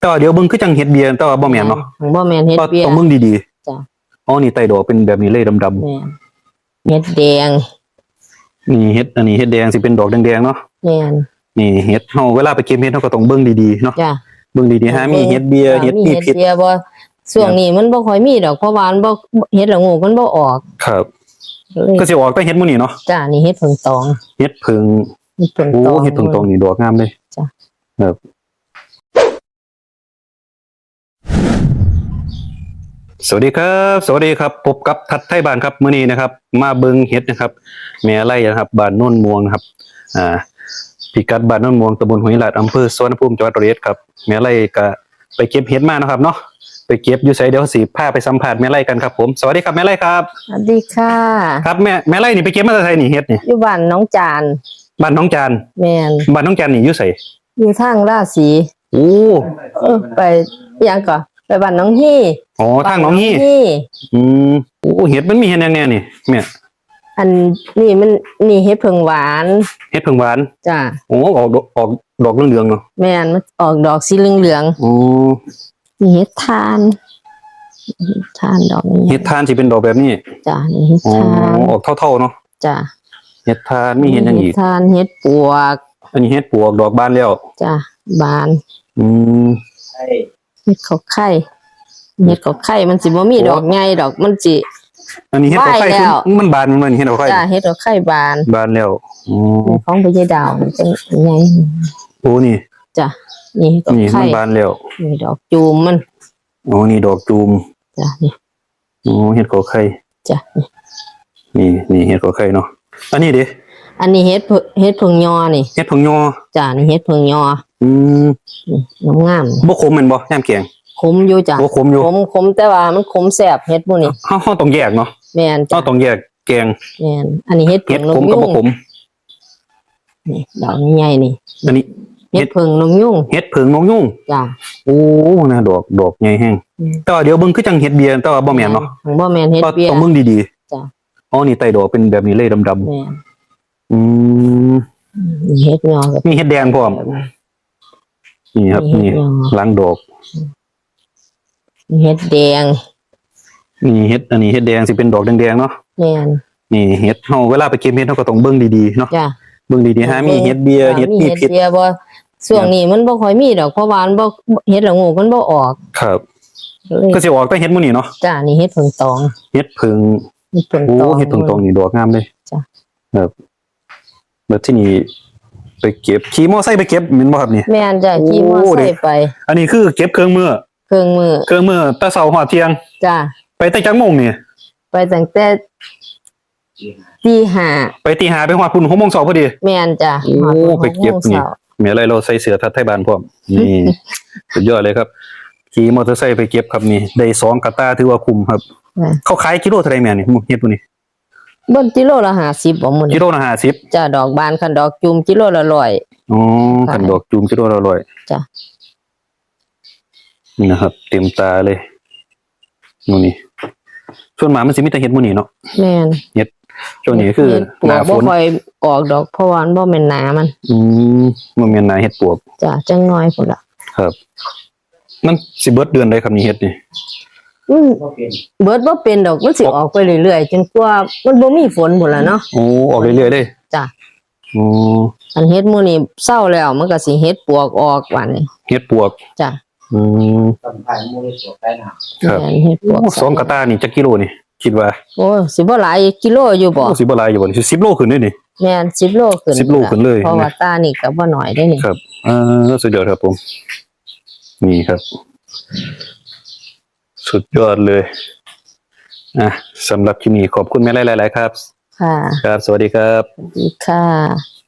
แต่ว่าเดี๋ยวเบิ่งคือจังเฮ็ดเบียร์แต่ว่าบ่แม่นเนาะบ่แม่นเฮ็ดก็เบียร์ต้องเบิ่งดีจ้ะๆอ๋อนี่ไตดอกเป็นแบบนี้เลยดำแม่นเฮ็ดแดงๆนี่เฮ็ดอันนี้เฮ็ดแดงสิเป็นดอกแดงๆเนาะแม่นนี่เฮ็ดเฮาเวลาไปเก็บเฮ็ดเฮาก็ต้องเบิ่งดีๆเนาะจ้ะเบิ่งดีๆหามีเฮ็ดเบียร์เฮ็ดมีปีเฮ็ดพิษเบียร์บ่ช่วงนี้มันบ่ค่อยมีดอกเพราะว่ามันบ่เฮ็ดละโงูมันบ่ออก ครับเลยก็สิออกแต่เฮ็ดหมื้นี้เนาะจ้ะนี่เฮ็ดเพิ่งตองเฮ็ดเพิงเฮ็ดเพิ่งโอ้ตองเฮ็ดเพิงตรงนี่ดอกงามเลยจ้ะครับ สวัสดีครับ สวัสดีครับพบกับทัดไทยบ้านครับมื้อนี้นะครับ มาเบิ่งเฮ็ดนะครับแม่ไร่นะครับบ้านโน่นม่วงนะครับอ่าพิกัดบ้านโน่นม่วงตำบลห้วยลาดอำเภอสวนภูมิจังหวัดร้อยเอ็ดครับแม่ไร่ก็ไปเก็บเฮ็ดมานะครับเนาะไปเก็บอยู่ไสเดี๋ยวสิพาไปสัมภาษณ์แม่ไร่กันครับผมสวัสดีครับแม่ไร่ครับสวัสดีค่ะครับแม่แม่ไร่นี่ไปเก็บมาจากไสนี่เฮ็ดนี่อยู่บ้านน้องจานบ้านน้องจานแม่นบ้านน้องจานนี่อยู่ไสอยู่ทางราศีโอ้เออไปอิหยังก่อน ไปบ้านน้องฮี่อ๋อทางน้องนี่ฮี่อืมโอ้เห็ดมันมีเห็ดแน่ๆนี่แม่อันนี่มันนี่เฮ็ดเพิ่งหวานเห็ดเพิ่งหวานจ้ะโอ้ออกดอกออกดอกเหลืองๆเนาะแม่นมันออกดอกสีเหลืองโอ้ๆนี่เฮ็ดทานเฮ็ดทานดอกนี้เห็ดทานสิเป็นดอกแบบนี้จ้ะนี่เฮ็ดอ๋อทานออกเท่าๆเนาะจ้ะเห็ดทานมีเห็ดอย่างอีกทานเฮ็ดปวก อันนี้เห็ดปวกดอกบานแล้วจ้ะบาน อืม เฮ็ดข้าวไข่เฮ็ดข้าวไข่มันสิบ่มีโอ้ดอกใหญ่ดอกมันสิอันนี้เห็ดดอกไข่ไหว้แล้วคือมันบานมันเห็ดดอกไข่จ้ะเฮ็ดข้าวไข่บาน บานแล้วอ๋อของพญาดาวมันเป็นใหญ่โอ้นี่จ้ะนี่เฮ็ดข้าวนี่ไข่มันบานแล้วนี่ดอกจูมมันอ๋อนี่ดอกจูมจ้ะนี่อ๋อเห็ดขอไข่จ้ะนี่นี่นี่เห็ดขอไข่เนาะอันนี้ดิอันนี้เฮ็ดเพิ่งเฮ็ดเพิ่งยอนี่เห็ดผงยอจ้ะนี่เฮ็ดเพิ่งยอ อืมนี่งามบ่ขมแม่นบ่ยามแกงๆขมอยู่จ้ะบ่ขมอยู่ ขมขมแต่ว่ามันขมแซ่บเฮ็ดพวกนี้เฮาเฮาต้องแยกเนาะแม่นเฮาจ้ะต้องแยกแกงแม่นอันนี้เฮ็ดเห็เพิ่ดงนขกมกับยุ่งบ่ขมนี่ดอกใหญ่ๆนี่อันนี้ เฮ็เฮ็ดดเพิ่งนกยุ่งเห็ดเผิงนกยุงจ้ะโอ้นะดอกดอกใหญ่แห้งอืมแต่ว่าเดี๋ยวเบิ่งคือจังเห็ดเบียร์แต่ว่าบ่แม่นเนาะบ่แม่นเฮ็ดก็เบียร์ต้องเบิ่งดีจ้ะ ๆอ๋อนี่ไตดอกเป็นแบบนี้เลยดำแม่นๆอืม นี่เฮ็ดยอกับมีเห็ดแดงพร้อมนี่ครับมี นี่เห็ดยอหลังดอกนี่เฮ็ดแดงนี่เห็ดอันนี้เห็ดแดงสิเป็นดอกแดงๆเนาะแม่นนี่เห็ดเฮาเวลาไปเก็บเห็ดเฮาก็ต้องเบิ่งดีๆเนาะจ้ะเบิ่งดีๆหามีเห็ดเบียร์จ้ะเห็ดมีปีเฮ็ดพิษเบียร์บ่ช่วงนี้มันบ่ค่อยมีดอกเพราะว่ามันบ่เฮ็ดละโงูมันบ่ออก ครับเลยก็สิออกแต่เห็ดหมื้นี้เนาะจ้ะนี่เฮ็ดเพิ่งตองเห็ดเผิงเฮ็ดเพิ่งโอ้ตองเห็ดตรงๆนี่ดอกงามเลยจ้ะครับแล้วที่นี่ ไปเก็บขี่มอไซค์ไปเก็บแม่นบ่ครับนี่ แม่นจ้ะขี่มอโอ้ไซเด็กค์ไป อันนี้คือเก็บเครื่องมือเครื่องมือเครื่องมือแต่เช้าหอดเที่ยง จ้ะไปแต่จังโมงนี่ไปตั้งแต่ตีห้าไปตีหาไปหอดพุ่น6โมงเช้าพอดี แม่นจ้ะโอ้ฮอดหไปเก็บโมงนี่ช้ามีอะไรเราใส่เสื้อทัดไทยบ้านพร้อมนี่สุดยอดเลยครับขี่มอเตอร์ไซค์ไปเก็บครับนี่ได้สองกระตาถือว่าคุ้มครับจ้ะเขาขายกิโลเท่าไหร่แม่นี่เฮ็ดตัวนี้ เบิ่นกิโลละ50บ่มื้อกินี้โลละ50จ้ะดอกบานคันดอกจุ่มกิโลละร้อย อ๋อขายขันดอกจูมกิโลละร้อยจ้ะนี่นะครับ เต็มตาเลยนู่นนี่ส่วนหมามันสิมีแต่เฮ็ดหมื้นี้เนาะแม่นช่วงนี้คือเฮ็ดปหวน้ากฝบ่นค่อยออกดอกเพราะว่ามันบ่แม่นหนามันอืมมันแม่นหนาเฮ็ดปวกจ้ะจังน้อยพุ่นล่ะครับ มันสิเบิดเดือนใดครับนี่เฮ็ดนี่ อืมเบิดบ่เป็นดอกมันสิออกไปเรื่อยๆจนกว่ามันบ่มีฝนพุ่นล่ะเนาะโอ้ออกเรื่อยๆเลยจ้ะโอ้อันเฮ็ดมื้อนี้เศร้าแล้วมันก็สิเฮ็ดปวกออกว่านี่เฮ็ดปวกจ้ะอืมตำไผ่มูได้สวดได้หนาครับแม่นเฮ็ดปวกสองกระตานี่จักกิโลนี่คิดว่าโอ้ยสิบ่หลายกิโลอยู่บ่โอ้สิบ่หลายอยู่บ่นี่สิ10โลขึ้นเลยนี่แม่น10โลขึ้น10โลขึ้นเลยเพราะว่าตานี่ก็บ่น้อยได้นี่ครับอ่าสุดยอดครับผมนี่ครับ สุดยอดเลยอะสำหรับคลิปนี้ขอบคุณแม่หลายๆครับ ค่ะ ครับ สวัสดีครับสวัสดีค่ะ